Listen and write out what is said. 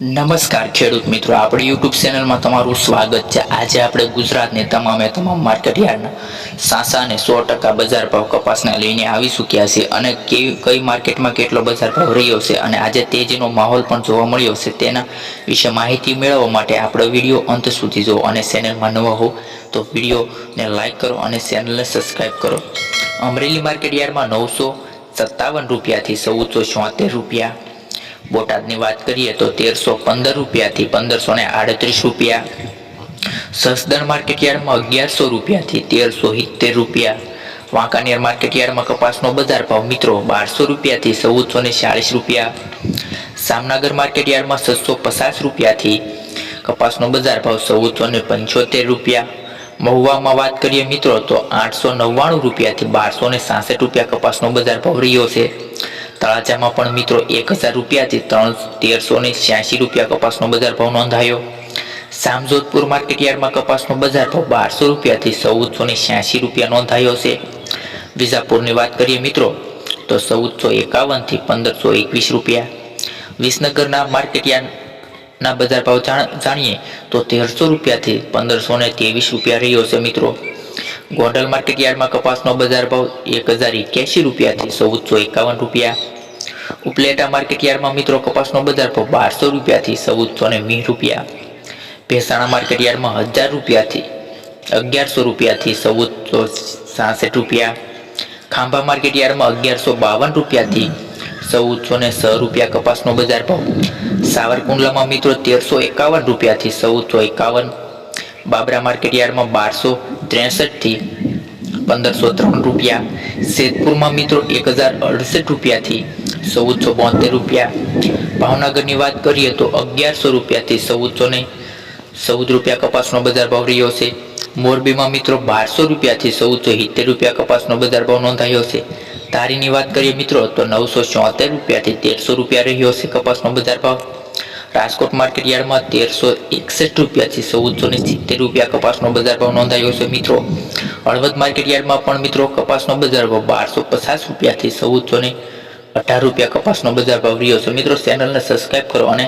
નમસ્કાર ખેડૂત મિત્રો, આપણી યુટ્યુબ ચેનલમાં તમારું સ્વાગત છે. આજે આપણે ગુજરાતની તમામે તમામ માર્કેટ યાર્ડના સાસા અને સો ટકા બજાર ભાવ કપાસના લઈને આવી ચૂક્યા છે અને કેવી કઈ માર્કેટમાં કેટલો બજાર ભાવ રહ્યો છે અને આજે તેજીનો માહોલ પણ જોવા મળ્યો છે. તેના વિશે માહિતી મેળવવા માટે આપણો વીડિયો અંત સુધી જુઓ અને ચેનલમાં નવો હો તો વિડીયોને લાઇક કરો અને ચેનલને સબસ્ક્રાઈબ કરો. અમરેલી માર્કેટ યાર્ડમાં નવસો સત્તાવન રૂપિયાથી ચૌદસો છોતેર રૂપિયા બોટાદની વાત કરીએ તો તેરસો પંદર રૂપિયાથી પંદરસો ને આડત્રીસ રૂપિયા. સસદણ માર્કેટ યાર્ડમાં અગિયારસો રૂપિયાથી તેરસો સિત્તેર રૂપિયા. વાંકાનેર માર્કેટ યાર્ડમાં કપાસનો બજાર ભાવ મિત્રો બારસો રૂપિયાથી ચૌદસો ને ચાળીસ રૂપિયા. સામનગર માર્કેટ યાર્ડમાં છસો પચાસ રૂપિયાથી કપાસનો બજાર ભાવ ચૌદસો ને પંચોતેર રૂપિયા. મહુવામાં વાત કરીએ મિત્રો તો આઠસો નવ્વાણું રૂપિયાથી બારસો ને સાસઠ રૂપિયા કપાસનો બજાર ભાવ રહ્યો છે. તળાજામાં પણ મિત્રો એક હજાર રૂપિયાથી ત્રણ તેરસો ને છ્યાસી રૂપિયા કપાસનો બજાર ભાવ નોંધાયો. સામજોધપુર માર્કેટ યાર્ડમાં કપાસનો બજાર ભાવ બારસો રૂપિયાથી ચૌદસો ને છ્યાસી રૂપિયા નોંધાયો છે. વિજાપુરની વાત કરીએ મિત્રો, તો ચૌદસો એકાવનથી પંદરસો એકવીસ રૂપિયા. વિસનગરના માર્કેટ યાર્ડના બજાર ભાવ જાણ- જાણીએ તો તેરસો રૂપિયાથી પંદરસો ને ત્રેવીસ રૂપિયા રહ્યો છે મિત્રો. ગોંડલ માર્કેટ યાર્ડમાં કપાસનો બજાર ભાવ એક હજાર એક્યાસી રૂપિયાથી ચૌદસો એકાવન રૂપિયા. ઉપલેટા માર્કેટ યાર્ડમાં મિત્રો કપાસનો બજાર ભાવ બારસો રૂપિયાથી ચૌદસો ને વીસ રૂપિયા. ભેસાણા માર્કેટ યાર્ડમાં હજાર રૂપિયાથી અગિયારસો રૂપિયાથી ચૌદસો સાસઠ રૂપિયા. ખાંભા માર્કેટ યાર્ડમાં અગિયારસો બાવન રૂપિયાથી ચૌદસો ને છ રૂપિયા કપાસનો બજાર ભાવ. સાવરકુંડલામાં મિત્રો તેરસો એકાવન રૂપિયાથી ચૌદસો એકાવન. બાબરા માર્કેટ યાર્ડમાં બારસો ત્રેસઠથી પંદરસો ત્રણ રૂપિયા. સેતપુરમાં મિત્રો એક હજાર અડસઠ રૂપિયાથી ચૌદસો બોતેર રૂપિયા. ભાવનગરની વાત કરીએ તો અગિયારસો રૂપિયાથી ચૌદસો ને ચૌદ રૂપિયા કપાસનો બજાર ભાવ રહ્યો છે. મોરબીમાં મિત્રો બારસો રૂપિયાથી ચૌદસો સિત્તેર રૂપિયા કપાસનો બજાર ભાવ નોંધાયો છે. ધારીની વાત કરીએ મિત્રો તો નવસો ચોતેર રૂપિયાથી તેરસો રૂપિયા રહ્યો છે કપાસનો બજાર ભાવ. રાજકોટ માર્કેટ યાર્ડમાં તેરસો એકસઠ રૂપિયાથી ચૌદસો ને સિત્તેર રૂપિયા કપાસનો બજાર ભાવ નોંધાયો છે મિત્રો. હળવદ માર્કેટ યાર્ડમાં પણ મિત્રો કપાસનો બજાર ભાવ બારસો પચાસ રૂપિયાથી ચૌદસો ને અઢાર રૂપિયા કપાસનો બજાર ભાવ રહ્યો છે. મિત્રો ચેનલને સબસ્ક્રાઈબ કરો અને